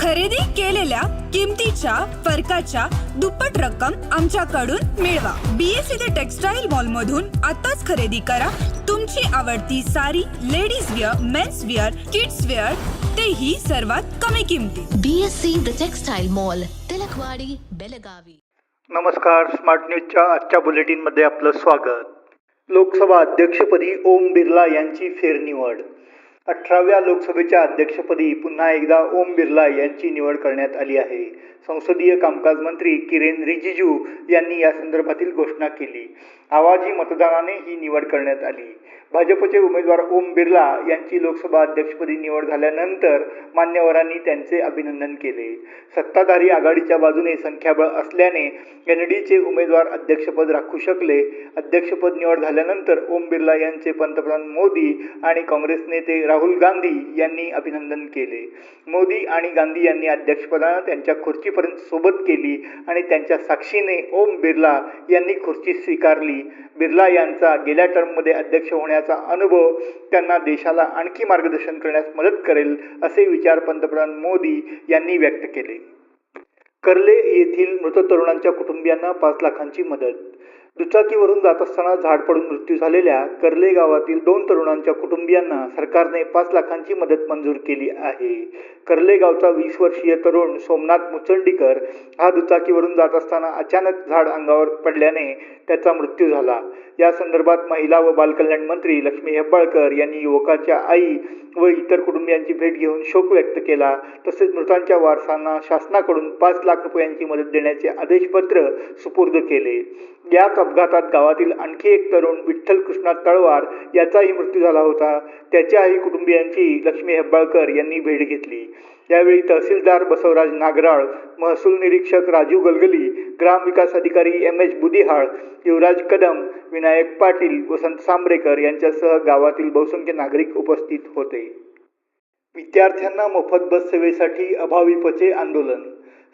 खरेदी केलेल्या किमतीच्या फरकाच्या दुप्पट रक्कम आमच्याकडून मिळवा. बीएससी ते टेक्सटाईल मॉल मधून आताच खरेदी करा. तुमची आवडती सारी ladies wear men's wear kids wear तेही सर्वात कमी किमतीत BSc The Textile Mall, Tilakwadi Belagavi. नमस्कार स्मार्ट न्यूजच्या आजच्या बुलेटिनमध्ये आपलं स्वागत. लोकसभा अध्यक्षपदी ओम बिर्ला यांची फेरनिवड. अठराव्या लोकसभेच्या अध्यक्षपदी पुन्हा एकदा ओम बिर्ला यांची निवड करण्यात आली आहे. संसदीय कामकाज मंत्री किरेन रिजिजू यांनी या संदर्भातील घोषणा केली. आवाजी मतदानाने ही निवड करण्यात आली. भाजपचे उमेदवार ओम बिर्ला यांची लोकसभा अध्यक्षपदी निवड झाल्यानंतर मान्यवरांनी त्यांचे अभिनंदन केले. सत्ताधारी आघाडीच्या बाजूने संख्याबळ असल्याने एन डीचे उमेदवार अध्यक्षपद राखू शकले. अध्यक्षपद निवड झाल्यानंतर ओम बिर्ला यांचे पंतप्रधान मोदी आणि काँग्रेस नेते राहुल गांधी यांनी अभिनंदन केले. मोदी आणि गांधी यांनी अध्यक्षपदानं त्यांच्या खुर्ची खुर्चीपर्यंत सोबत केली आणि त्यांच्या साक्षीने ओम बिर्ला यांनी खुर्ची स्वीकारली. बिर्ला यांचा गेल्या टर्ममध्ये अध्यक्ष होण्याचा अनुभव त्यांना देशाला आणखी मार्गदर्शन करण्यास मदत करेल असे विचार पंतप्रधान मोदी यांनी व्यक्त केले. कर्ले येथील मृत तरुणांच्या कुटुंबियांना पाच लाखांची मदत. दुचाकीवरून जात असताना झाड पडून मृत्यू झालेल्या कर्ले गावातील दोन तरुणांच्या कुटुंबियांना सरकारने पाच लाखांची मदत मंजूर केली आहे. कर्ले गावचा वीस वर्षीय तरुण सोमनाथ मुचंडीकर हा दुचाकीवरून जात असताना अचानक झाड अंगावर पडल्याने त्याचा मृत्यू झाला. या संदर्भात महिला व बालकल्याण मंत्री लक्ष्मी हेब्बाळकर यांनी युवकाच्या आई व इतर कुटुंबियांची भेट घेऊन शोक व्यक्त केला. तसेच मृतांच्या वारसांना शासनाकडून पाच लाख रुपयांची मदत देण्याचे आदेशपत्र सुपूर्द केले. याच अपघातात गावातील आणखी एक तरुण विठ्ठल कृष्णा तळवार याचाही मृत्यू झाला होता. त्याच्याही कुटुंबियांची लक्ष्मी हेब्बाळकर यांनी भेट घेतली. यावेळी तहसीलदार बसवराज नागराळ महसूल निरीक्षक राजू गलगली ग्रामविकास अधिकारी एम एच बुदिहाळ युवराज कदम विनायक पाटील वसंत सांबरेकर यांच्यासह गावातील बहुसंख्य नागरिक उपस्थित होते. विद्यार्थ्यांना मोफत बस सेवेसाठी अभाविपचे आंदोलन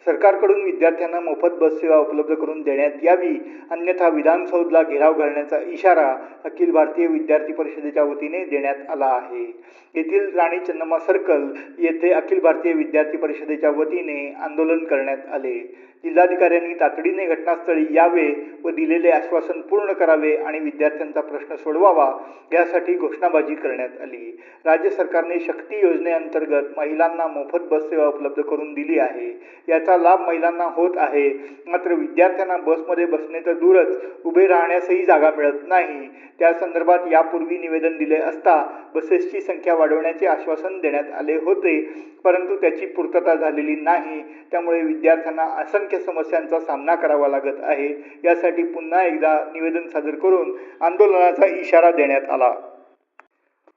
सरकारकडून विद्यार्थ्यांना मोफत बससेवा उपलब्ध करून देण्यात यावी. अन्यथा विधानसौधला घेराव घालण्याचा इशारा अखिल भारतीय विद्यार्थी परिषदेच्या वतीने देण्यात आला आहे. येथील राणी चन्नम्मा सर्कल येथे अखिल भारतीय विद्यार्थी परिषदेच्या वतीने आंदोलन करण्यात आले. जिल्हाधिकाऱ्यांनी तातडीने घटनास्थळी यावे व दिलेले आश्वासन पूर्ण करावे आणि विद्यार्थ्यांचा प्रश्न सोडवावा यासाठी घोषणाबाजी करण्यात आली. राज्य सरकारने शक्ती योजनेअंतर्गत महिलांना मोफत बस सेवा उपलब्ध करून दिली आहे. याचा लाभ महिलांना होत आहे. मात्र विद्यार्थ्यांना बसमध्ये बसणे तर दूरच उभे राहण्यासही जागा मिळत नाही. त्या संदर्भात यापूर्वी निवेदन दिले असता बसेसची संख्या वाढवण्याचे आश्वासन देण्यात आले होते परंतु त्याची पूर्तता झालेली नाही. त्यामुळे विद्यार्थ्यांना असंख्य समस्यांचा सामना करावा लागत आहे. यासाठी पुन्हा एकदा निवेदन सादर करून आंदोलनाचा इशारा देण्यात आला.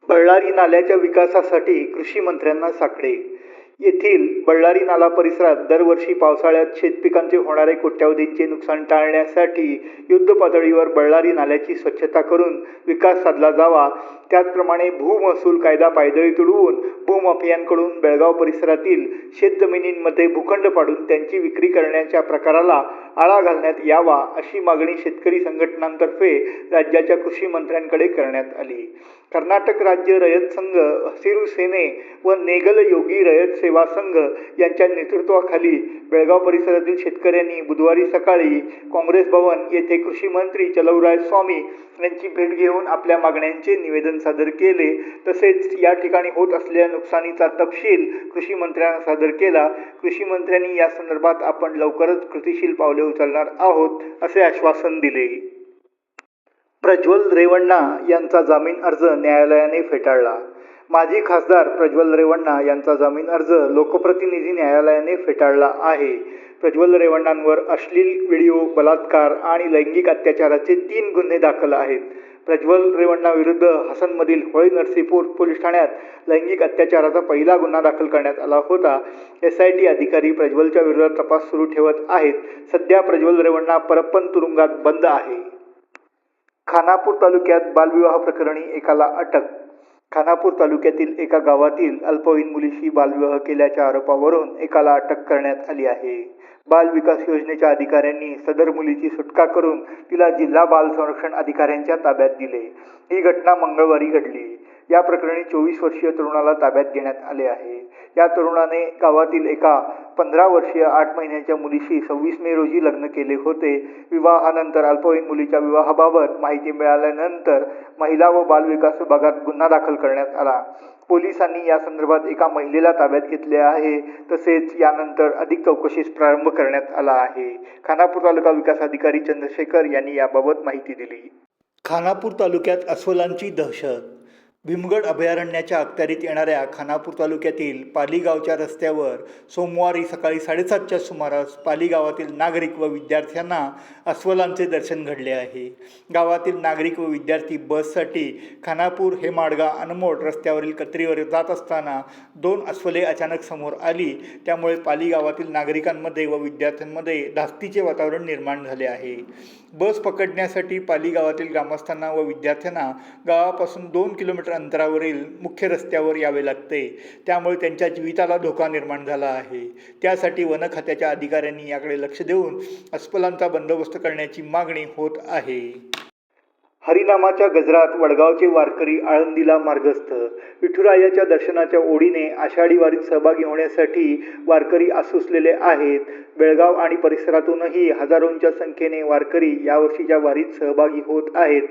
बळ्ळारी नाल्याच्या विकासासाठी कृषी मंत्र्यांना साकडे. येथील बळ्ळारी नाला परिसरात दरवर्षी पावसाळ्यात शेतपिकांचे होणारे कोट्यावधींचे नुकसान टाळण्यासाठी युद्ध पातळीवर बळ्ळारी नाल्याची स्वच्छता करून विकास साधला जावा त्याचप्रमाणे भूमहसूल कायदा पायदळी तुडवून भूमाफियांकडून बेळगाव परिसरातील शेतजमिनींमध्ये भूखंड पाडून त्यांची विक्री करण्याच्या प्रकाराला आळा घालण्यात यावा अशी मागणी शेतकरी संघटनांतर्फे राज्याच्या कृषी मंत्र्यांकडे करण्यात आली. कर्नाटक राज्य रयत संघ हसिरू सेने व नेगल योगी रयत सेवा संघ यांच्या नेतृत्वाखाली बेळगाव परिसरातील शेतकऱ्यांनी बुधवारी सकाळी काँग्रेस भवन येथे कृषी मंत्री चलवराय स्वामी यांची भेट घेऊन आपल्या मागण्यांचे निवेदन सादर केले तसेच या ठिकाणी होत असलेल्या नुकसानीचा तपशील कृषी मंत्र्यांना सादर केला. कृषी मंत्र्यांनी या संदर्भात आपण लवकरच कृतीशील पावले उचलणार आहोत असे आश्वासन दिले. प्रज्वल रेवण्णा यांचा जामीन अर्ज न्यायालयाने फेटाळला. माजी खासदार प्रज्वल रेवण्णा यांचा जामीन अर्ज लोकप्रतिनिधी न्यायालयाने फेटाळला आहे. प्रज्वल रेवण्णांवर अश्लील व्हिडिओ बलात्कार आणि लैंगिक अत्याचाराचे तीन गुन्हे दाखल आहेत. प्रज्वल रेवण्णा विरुद्ध हसनमधील होळी नरसीपूर पोलीस ठाण्यात लैंगिक अत्याचाराचा पहिला गुन्हा दाखल करण्यात आला होता. एस आय टी अधिकारी प्रज्वलच्या विरोधात तपास सुरू ठेवत आहेत. सध्या प्रज्वल रेवण्णा परप्पन तुरुंगात बंद आहे. खानापूर तालुक्यात बालविवाह प्रकरणी एकाला अटक खानापूर तालुक्यातील एका गावातील अल्पवयीन मुलीशी बालविवाह केल्याच्या आरोपावरून एकाला अटक करण्यात आली आहे. बाल विकास योजनेच्या अधिकाऱ्यांनी सदर मुलीची सुटका करून तिला जिल्हा बाल संरक्षण अधिकाऱ्यांच्या ताब्यात दिले. ही घटना मंगळवारी घडली. या प्रकरणी चोवीस वर्षीय तरुणाला ताब्यात घेण्यात आले आहे. या तरुणाने गावातील एका पंधरा वर्षीय आठ महिन्याच्या मुलीशी सव्वीस मे रोजी लग्न केले होते. विवाहानंतर अल्पवयीन मुलीच्या विवाहाबाबत माहिती मिळाल्यानंतर महिला व बालविकास विभागात गुन्हा दाखल करण्यात आला. पोलिसांनी या संदर्भात एका महिलेला ताब्यात घेतले आहे. तसेच यानंतर अधिक चौकशीस प्रारंभ करण्यात आला आहे. खानापूर तालुका विकास अधिकारी चंद्रशेखर यांनी याबाबत माहिती दिली. खानापूर तालुक्यात अस्वलांची दहशत भीमगड अभयारण्याच्या अखत्यारीत येणाऱ्या खानापूर तालुक्यातील पाली गावच्या रस्त्यावर सोमवारी सकाळी साडेसातच्या सुमारास पाली गावातील नागरिक व विद्यार्थ्यांना अस्वलांचे दर्शन घडले आहे. गावातील नागरिक व विद्यार्थी बससाठी खानापूर हेमाडगा अनमोड रस्त्यावरील कत्रीवर जात असताना दोन अस्वले अचानक समोर आली. त्यामुळे पाली गावातील नागरिकांमध्ये व विद्यार्थ्यांमध्ये धास्तीचे वातावरण निर्माण झाले आहे. बस पकडण्यासाठी पाली गावातील ग्रामस्थांना व विद्यार्थ्यांना गावापासून दोन किलोमीटर अंतरावरील मुख्य रस्त्यावर यावे लागते. त्यामुळे त्यांच्या जीविताला धोका निर्माण झाला आहे. त्यासाठी वन खात्याच्या अधिकाऱ्यांनी याकडे लक्ष देऊन अस्वलांचा बंदोबस्त करण्याची मागणी होत आहे. हरिनामाच्या गजरात वडगावचे वारकरी आळंदीला मार्गस्थ. विठुरायाच्या दर्शनाच्या ओढीने आषाढी वारीत सहभागी होण्यासाठी वारकरी आसुसलेले आहेत. बेळगाव आणि परिसरातूनही हजारोंच्या संख्येने वारकरी यावर्षीच्या वारीत सहभागी होत आहेत.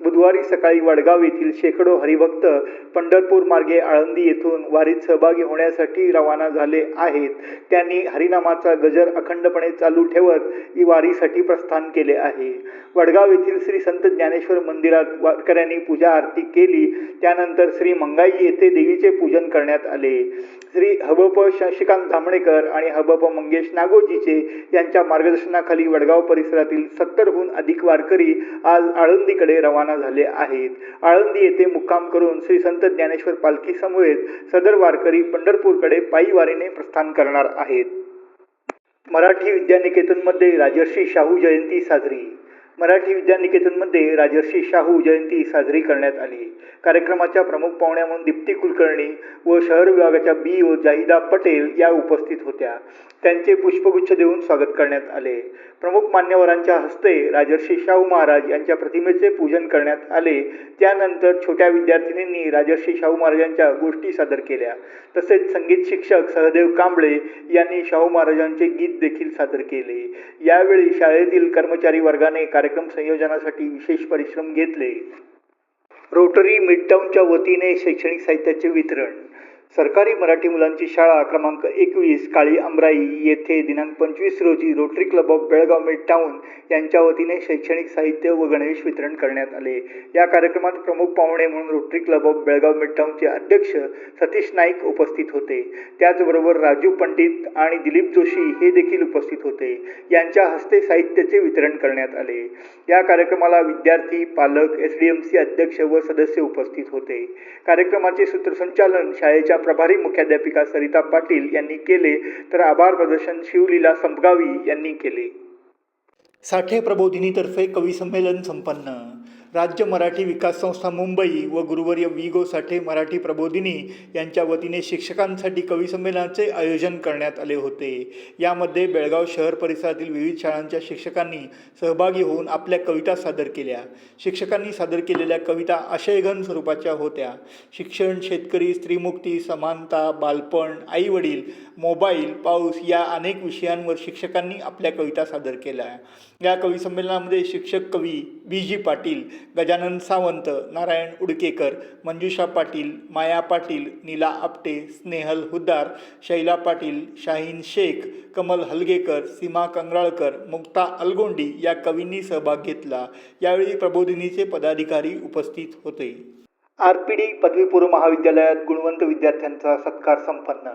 बुधवारी सकाळी वडगाव येथील शेकडो हरिभक्त पंढरपूर मार्गे आळंदी येथून वारीत सहभागी होण्यासाठी रवाना झाले आहेत. त्यांनी हरिनामाचा गजर अखंडपणे चालू ठेवत ही वारीसाठी प्रस्थान केले आहे. वडगाव येथील श्री संत ज्ञानेश्वर मंदिरात वारकऱ्यांनी पूजा आरती केली. त्यानंतर श्री मंगाई येथे देवीचे पूजन करण्यात आले. श्री हबप शशिकांत धामणेकर आणि हबप मंगेश नागोजीचे यांच्या मार्गदर्शनाखाली वडगाव परिसरातील सत्तरहून अधिक वारकरी आज आळंदीकडे रवाना झाले आहेत. आळंदी येथे मुक्काम करून श्री संत ज्ञानेश्वर पालखी समवेत सदर वारकरी पंढरपूरकडे पायी वारीने प्रस्थान करणार आहेत. मराठी विद्यानिकेतनमध्ये राजर्षी शाहू जयंती साजरी मराठी विद्यानिकेतनमध्ये राजर्षी शाहू जयंती साजरी करण्यात आली. कार्यक्रमाच्या प्रमुख पाहुण्या म्हणून दीप्ती कुलकर्णी व शहर विभागाच्या बी ओ जाहिदा पटेल या उपस्थित होत्या. त्यांचे पुष्पगुच्छ देऊन स्वागत करण्यात आले. प्रमुख मान्यवरांच्या हस्ते राजर्षी शाहू महाराज यांच्या प्रतिमेचे पूजन करण्यात आले. त्यानंतर छोट्या विद्यार्थिनींनी राजर्षी शाहू महाराजांच्या गोष्टी सादर केल्या. तसेच संगीत शिक्षक सहदेव कांबळे यांनी शाहू महाराजांचे गीत देखील सादर केले. यावेळी शाळेतील कर्मचारी वर्गाने कार्यक्रम संयोजनासाठी विशेष परिश्रम घेतले. रोटरी मिडटाऊनच्या वतीने शैक्षणिक साहित्याचे वितरण सरकारी मराठी मुलांची शाळा क्रमांक एकवीस काळी अमराई येथे दिनांक पंचवीस रोजी Rotary Club of Belgaum midtown यांच्या वतीने शैक्षणिक साहित्य व गणवेश वितरण करण्यात आले. या कार्यक्रमात प्रमुख पाहुणे म्हणून रोटरी क्लब ऑफ बेळगाव मिडटाऊनचे अध्यक्ष सतीश नाईक उपस्थित होते. त्याचबरोबर राजू पंडित आणि दिलीप जोशी हे देखील उपस्थित होते. यांच्या हस्ते साहित्याचे वितरण करण्यात आले. या कार्यक्रमाला विद्यार्थी पालक एस डी एम सी अध्यक्ष व सदस्य उपस्थित होते. कार्यक्रमाचे सूत्रसंचालन शाळेच्या प्रभारी मुख्याध्यापिका सरिता पाटील यांनी केले तर आभार प्रदर्शन शिवलीला संपगावी यांनी केले. साठे प्रबोधिनीतर्फे कवी संमेलन संपन्न. राज्य मराठी विकास संस्था मुंबई व गुरुवर्य वि गो साठे मराठी प्रबोधिनी यांच्या वतीने शिक्षकांसाठी कविसंमेलनाचे आयोजन करण्यात आले होते. यामध्ये बेळगाव शहर परिसरातील विविध शाळांच्या शिक्षकांनी सहभागी होऊन आपल्या कविता सादर केल्या. शिक्षकांनी सादर केलेल्या कविता आशयघन स्वरूपाच्या होत्या. शिक्षण शेतकरी स्त्रीमुक्ती समानता बालपण आईवडील मोबाईल पाऊस या अनेक विषयांवर शिक्षकांनी आपल्या कविता सादर केल्या. या कवी संमेलनामध्ये शिक्षक कवी बी जी पाटील गजानन सावंत नारायण उडकेकर मंजुषा पाटील माया पाटील नीला आपटे स्नेहल हुद्दार शैला पाटील शाहीन शेख कमल हलगेकर सीमा कंगराळकर मुक्ता अलगोंडी या कवींनी सहभाग घेतला. यावेळी प्रबोधिनीचे पदाधिकारी उपस्थित होते. आर पी डी पदवीपूर्व महाविद्यालयात गुणवंत विद्यार्थ्यांचा सत्कार संपन्न.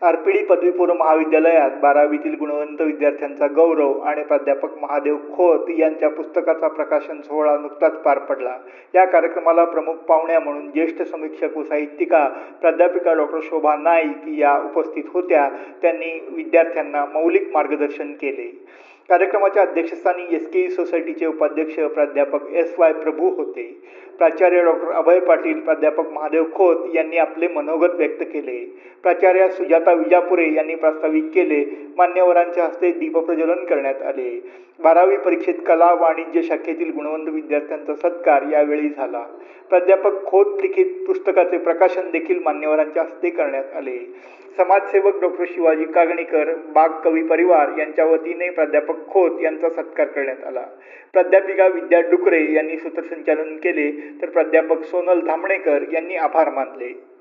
आरपीडी पदवीपूर्व महाविद्यालयात बारावीतील गुणवंत विद्यार्थ्यांचा गौरव आणि प्राध्यापक महादेव खोत यांच्या पुस्तकाचा प्रकाशन सोहळा नुकताच पार पडला. या कार्यक्रमाला प्रमुख पाहुण्या म्हणून ज्येष्ठ समीक्षक व साहित्यिका प्राध्यापिका डॉक्टर शोभा नाईक या उपस्थित होत्या. त्यांनी विद्यार्थ्यांना मौलिक मार्गदर्शन केले. कार्यक्रमाच्या अध्यक्षस्थानी एस के सोसायटीचे उपाध्यक्ष प्राध्यापक एस वाय प्रभू होते. प्राचार्य डॉक्टर अभय पाटील प्राध्यापक महादेव खोत यांनी आपले मनोगत व्यक्त केले. प्राचार्य सुजाता विजापुरे यांनी प्रास्ताविक केले. मान्यवरांच्या हस्ते दीपप्रज्वलन करण्यात आले. बारावी परीक्षेत कला वाणिज्य शाखेतील गुणवंत विद्यार्थ्यांचा सत्कार यावेळी झाला. प्राध्यापक खोत लिखित पुस्तकाचे प्रकाशन देखील मान्यवरांच्या हस्ते करण्यात आले. समाजसेवक डॉक्टर शिवाजी कागणीकर बाग कवी परिवार यांच्या वतीने प्राध्यापक खोत यांचा सत्कार करण्यात आला. प्राध्यापिका विद्या डुकरे यांनी सूत्रसंचालन केले तर प्राध्यापक सोनल धामणेकर यांनी आभार मानले.